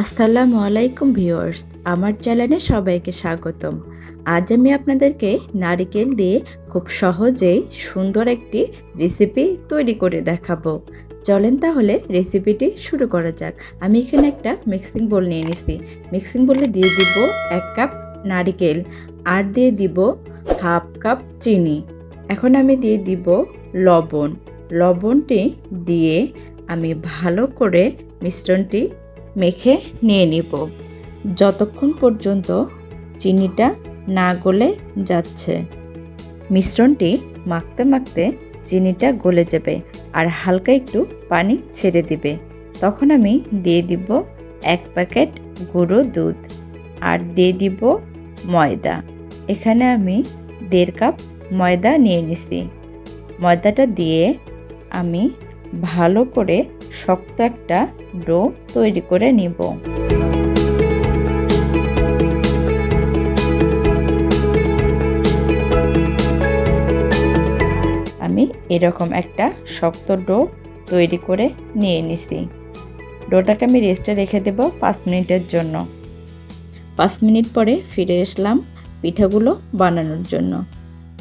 আসসালামু আলাইকুম ভিউয়ার্স, আমার চ্যানেলে সবাইকে স্বাগতম। আজ আমি আপনাদেরকে নারিকেল দিয়ে খুব সহজেই সুন্দর একটি রেসিপি তৈরি করে দেখাবো। চলেন তাহলে রেসিপিটি শুরু করা যাক। আমি এখানে একটা মিক্সিং বোল নিয়ে নিছি। মিক্সিং বোলে দিয়ে দিব এক কাপ নারিকেল আর দিয়ে দিব হাফ কাপ চিনি। এখন আমি দিয়ে দিব লবণ। লবণটি দিয়ে আমি ভালো করে মিশ্রণটি মেখে নিয়ে নিব। যতক্ষণ পর্যন্ত চিনিটা না গলে যাচ্ছে। মিশ্রণটি মাখতে মাখতে চিনিটা গলে যাবে আর হালকা একটু পানি ছেড়ে দিবে। তখন আমি দিয়ে দিব এক প্যাকেট গুঁড়ো দুধ আর দিয়ে দিব ময়দা। এখানে আমি দেড় কাপ ময়দা নিয়ে নিছি। ময়দাটা দিয়ে আমি ভালো করে শক্ত একটা ডো তৈরি করে নিব। আমি এরকম একটা শক্ত ডো তৈরি করে নিয়ে নিছি। ডোটাকে আমি রেস্টে রেখে দেব পাঁচ মিনিটের জন্য। পাঁচ মিনিট পরে ফিরে আসলাম পিঠাগুলো বানানোর জন্য।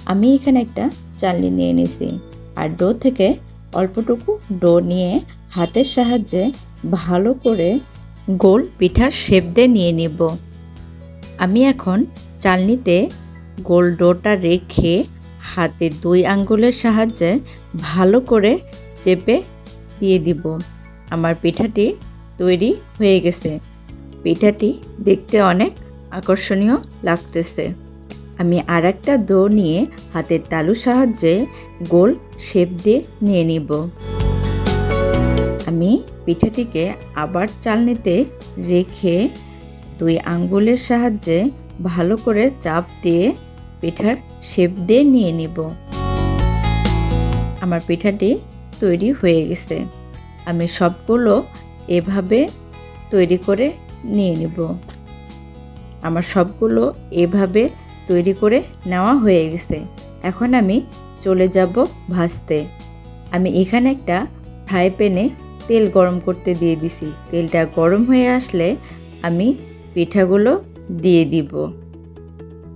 আমি এখানে একটা চালনি নিয়ে নিছি। আর ডো থেকে অল্পটুকু ডো নিয়ে হাতের সাহায্যে ভালো করে গোল পিঠার শেপ দিয়ে নিয়ে নেব। আমি এখন চালনিতে গোল ডোটা রেখে হাতে দুই আঙ্গুলের সাহায্যে ভালো করে চেপে দিয়ে দিব। আমার পিঠাটি তৈরি হয়ে গেছে। পিঠাটি দেখতে অনেক আকর্ষণীয় লাগতেছে। আমি আর একটা দো নিয়ে হাতের তালুর সাহায্যে গোল শেপ দিয়ে নিয়ে নিব। আমি পিঠাটিকে আবার চালনিতে রেখে দুই আঙ্গুলের সাহায্যে ভালো করে চাপ দিয়ে পিঠার শেপ দিয়ে নিয়ে নিব। আমার পিঠাটি তৈরি হয়ে গেছে। আমি সবগুলো এভাবে তৈরি করে নিয়ে নিব। আমার সবগুলো এভাবে তৈরি করে নেওয়া হয়ে গেছে। এখন আমি চলে যাব ভাজতে। আমি এখানে একটা ফ্রাই প্যানে তেল গরম করতে দিয়ে দিছি। তেলটা গরম হয়ে আসলে আমি পিঠাগুলো দিয়ে দিব।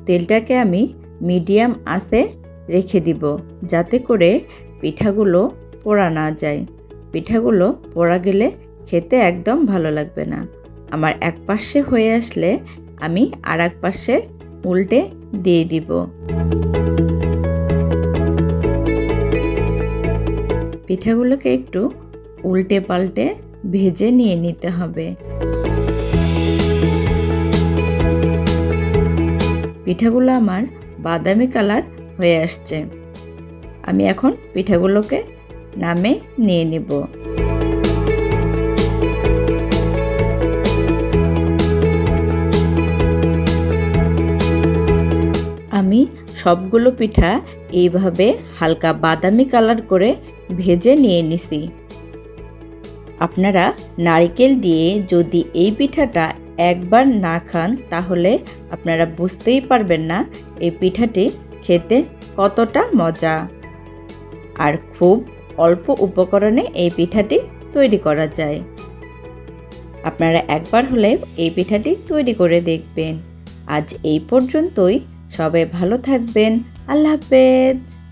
তেলটাকে আমি মিডিয়াম আঁচে রেখে দিব যাতে করে পিঠাগুলো পোড়া না যায়। পিঠাগুলো পোড়া গেলে খেতে একদম ভালো লাগবে না। আমার এক পাশে হয়ে আসলে আমি আর এক পাশে উল্টে দিয়ে দিব। পিঠাগুলোকে একটু উল্টে পাল্টে ভেজে নিয়ে নিতে হবে। পিঠাগুলো আমার বাদামি কালার হয়ে আসছে। আমি এখন পিঠাগুলোকে নামে নিয়ে নেব। আমি সবগুলো পিঠা এইভাবে হালকা বাদামি কালার করে ভেজে নিয়ে নিছি। আপনারা নারিকেল দিয়ে যদি এই পিঠাটা একবার না খান, তাহলে আপনারা বুঝতেই পারবেন না এই পিঠাটি খেতে কতটা মজা। আর খুব অল্প উপকরণে এই পিঠাটি তৈরি করা যায়। আপনারা একবার হলে এই পিঠাটি তৈরি করে দেখবেন। আজ এই পর্যন্তই। সবাই ভালো থাকবেন। আল্লাহ হাফেজ।